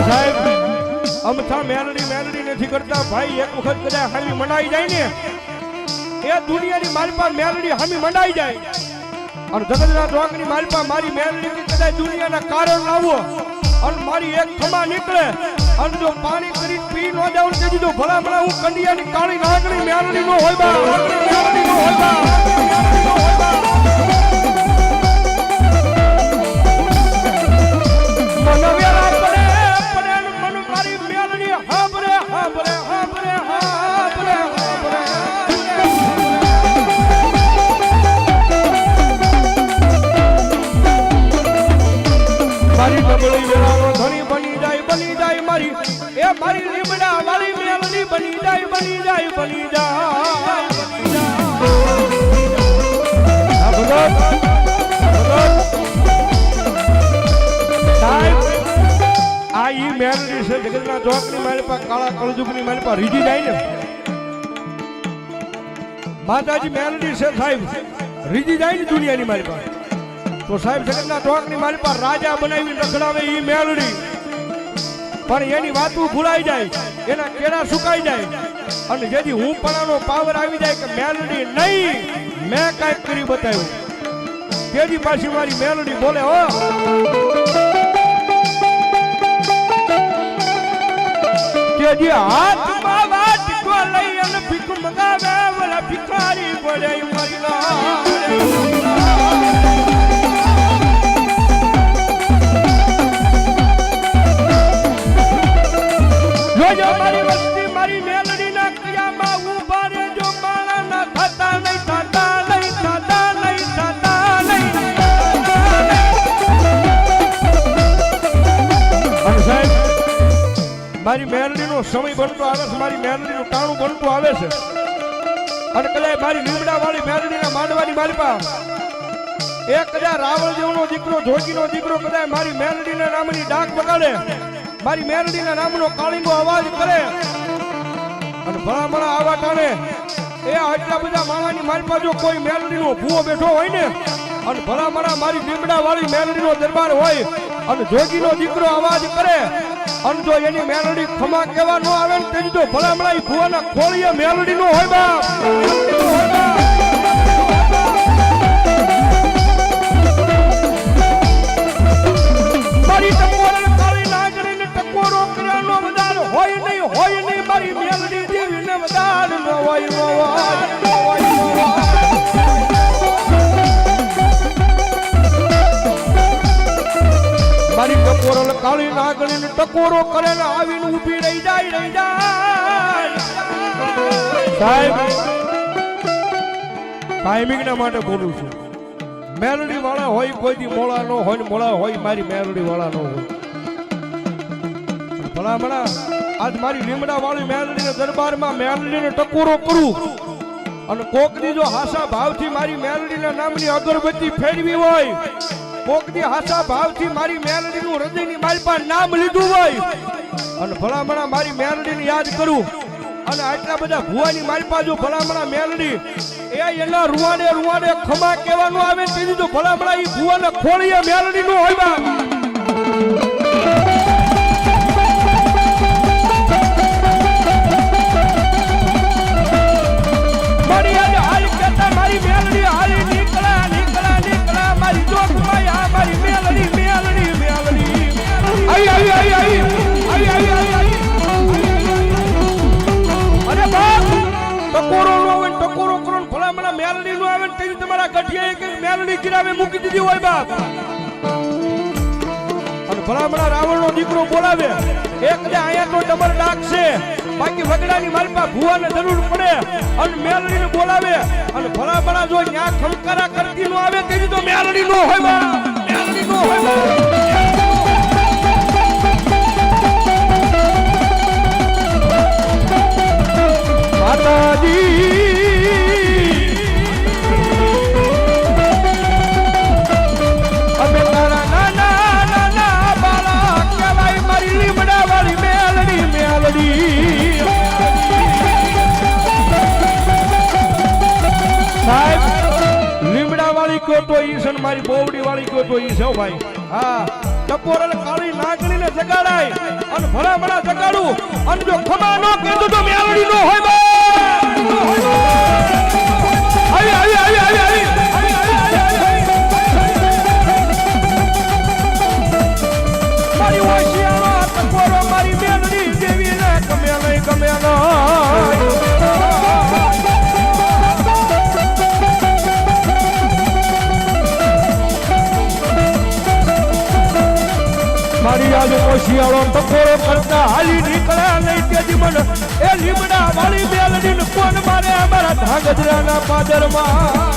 સાહેબ, અમથા મેલડી મેલડી નથી કરતા. ભાઈ, એક વખત કદાચ હામી મનાઈ જાય ને, એ દુનિયાની માલપા મેલડી હામી મંડાઈ જાય. અને જગતના ડોંગની માલપા મારી મેલડી કદાચ દુનિયાના કારણ લાવો. અને મારી એક ખમા નીકળે. અને જો પાણી કરી પી ન જાઉં તે દીધું ભલા ભલા હું કંડિયાની કાળી નાગણી મેલડી નો હોય બા. મેલડી નો હોય બા. નબળી ધણી બની જાય બની જાય મારી. એ મારી લીમડા વાળી મેલડી બની જાય બની જાય બની જાય. ભગત આ મેલડી છે, જગતના ચોકની મારી પાસે કાળા કળજુગની મારી પાસે રીજી જાય ને. માતાજી મેલડી છે સાહેબ. રીજી જાય ને દુનિયાની મારી પાસે તો સાહેબ જગતના ચોકની મારી પાસે રાજા બનાવી રખડાવે ઈ મેળડી પણ એની વાતું ભૂલાઈ જાય, એના કેળા સુકાઈ જાય. અને જેથી હું પણાનો પાવર આવી જાય કે મેલડી નહીં, મેં કાંઈક કરી બતાવ્યું. તેજી પાછી મારી મેલડી બોલે, હો. તેજી હાથમાં વાટકો લઈ અને ભીખ મગાવે, ઓલા ભિખારી પડે મારી મેલડીનો સમય બનતો આવે છે, મારી મેલડીનું ટાણું બનતું આવે છે. અને કદાચ મારી લીમડા વાળી મેલડીના માંડવાની મારી પાસે એ કદાચ રાવણ જેવનો દીકરો જોગીનો દીકરો કદાચ મારી મેલડીના નામની ડાક બગાડે મારી મેલડીના નામનો કાળીંગો અવાજ કરે. અને ભણા ભણા આવા ટાણે. એ આટલા બધા માણાની મારી પાસે કોઈ મેલડીનો ભૂવો બેઠો હોય ને, અને ભણા ભણા મારી લીમડા વાળી મેલડીનો દરબાર હોય, અને જોગીનો દીકરો અવાજ કરે અને જો એની મેલોડી ખમા કેવા ન આવે ને તેની તો ભલા ભલા ઈ ભૂવાના ખોળીએ મેલોડી નો હોય બાપ. મારી કાળી નાગરીને ટકોરો કરે આવીને ઊભી રહી જાય રહી જાય. સાહેબ ટાઈમિંગ ના માટે બોલું છું. મેલડી વાળા હોય કોઈ દી મોળા નો હોય ને મોળા હોય મારી મેલડી વાળા નો હોય. ભલા ભલા, આજ મારી લીમડા વાળી મેલડી ના દરબારમાં મેલડી ને ટકોરો કરું. અને કોકની જો હાસા ભાવથી મારી મેલડી ના નામની અગરબત્તી ફેરવી હોય કોકની હાસા ભાવથી મારી મેલડી નું હૃદયની મારી પાસે નામ લીધું હોય અને ભલા ભલા મારી મેલડી ને યાદ કરું. અને આટલા બધા ભુવાની મારી પાસે ભલામણા મેલડી, એ એના રૂવાડે રૂવાડે ખમા કહેવાનું આવે તેથી તો ભલામણા એ ભુવાને ખોળીએ મેલડી નો હોય ને ભલામણા મેલડી નું આવે ને તમારા ગઢિયાએ કે મેલડી ગિરાવે મૂકી દીધી હોય બાપ. અને ભલામણા રાવણ નો દીકરો બોલાવે. એક ને અહીંયા તો ડબલ ડાક છે બાકી વગડાની માલપા ભુવાને જરૂર પડે. અને મેલડીને બોલાવે. અને ભલામણા જો ન્યા ખમકારા કરતી નો આવે તેની તો મેલડી નો હોય બાપ. મેલડી નો હોય માતાજી. વાળી કયો તો ઈ છે મારી બોવડી વાળી કયો તો ઈ છે ભાઈ. હા. ટપોર કાળી નાગણીને જગાડાય અને ભલા ભલા જગાડું. અને જો ખમા નો કીધું તો મેલડી નો હોય આવી આવી આવી આવી, આવી, આજે કોશિયાળો ટકોરો કરતા હાલી નીકળ્યા નહીં તેજી મન એ લીમડા વાળી બેલડી ને કોણ મારે અમારા ધાંગધ્રાના પાદરમાં.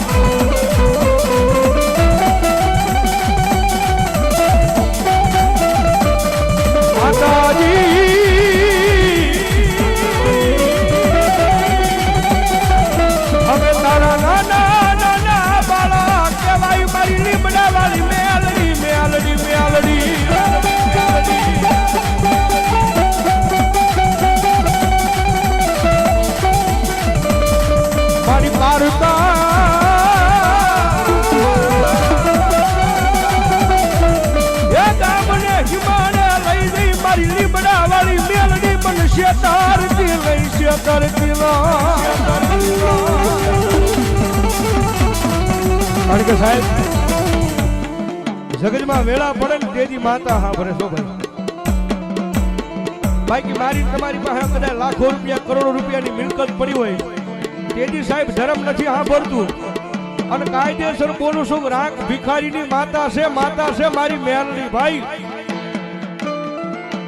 માતાજી. હવે તારા નાના નાના બાળા કેવાય મારી લીમડા વાળી જગતમાં વેળા પડે તેજી માતા હા ભરે શો બાકી મારી તમારી પાસે કદાચ લાખો રૂપિયા, કરોડો રૂપિયાની મિલકત પડી હોય. તેજી સાહેબ ધર્મ નથી સાંભળતું. અને કાયદેસર બોલું છું, રાખ ભિખારીની માતા છે માતા છે મારી મહેલની ભાઈ.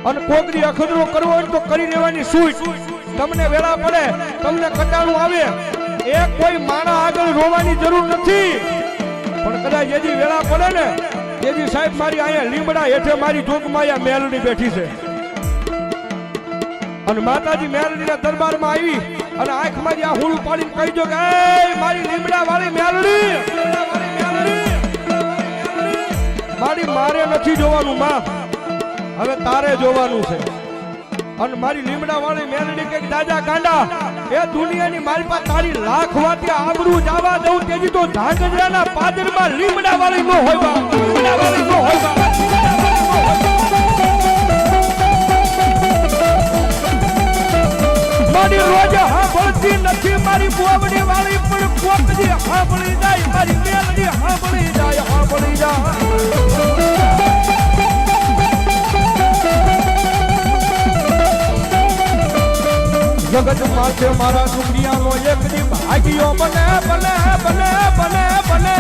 અને કોકરી અખદરો કરવો હોય તો કરી લેવાની સૂટ. તમને વેળા પડે, તમને કટાણું આવે. એ કોઈ માણા આગળ રોવાની જરૂર નથી. પણ કદાચ એજી વેળા પડે ને તેજી સાહેબ મારી અહીંયા લીમડા હેઠે મારી જોગમાં અહીંયા મહેલની બેઠી છે. અને માતાજી મેલડીના દરબારમાં આવી અને આંખમાં આ હુલ પાડીને કહી કે, "એ મારી લીમડા વાળી મેલડી! મારી મારે નથી જોવાનું, માં. હવે તારે જોવાનું છે. અને મારી લીમડા વાળી મેલડી કે, દાદા કાંડા એ દુનિયાની મારી પાસે તારી લાખ વાતી આબરૂ જવા દઉં તેજી તો ધાંગધ્રાના પાદરમાં લીમડા વાળી નો હોય લીમડા વાળી નો હોય મારી બોબડી વાળી પણ કોકજી હાંભળી જાય, મારી મેલડી હાંભળી જાય હાંભળી જાય. જગત માથે મારા ડુંગરિયાનો એક દી ભાગ્યો બને બને બને બને બને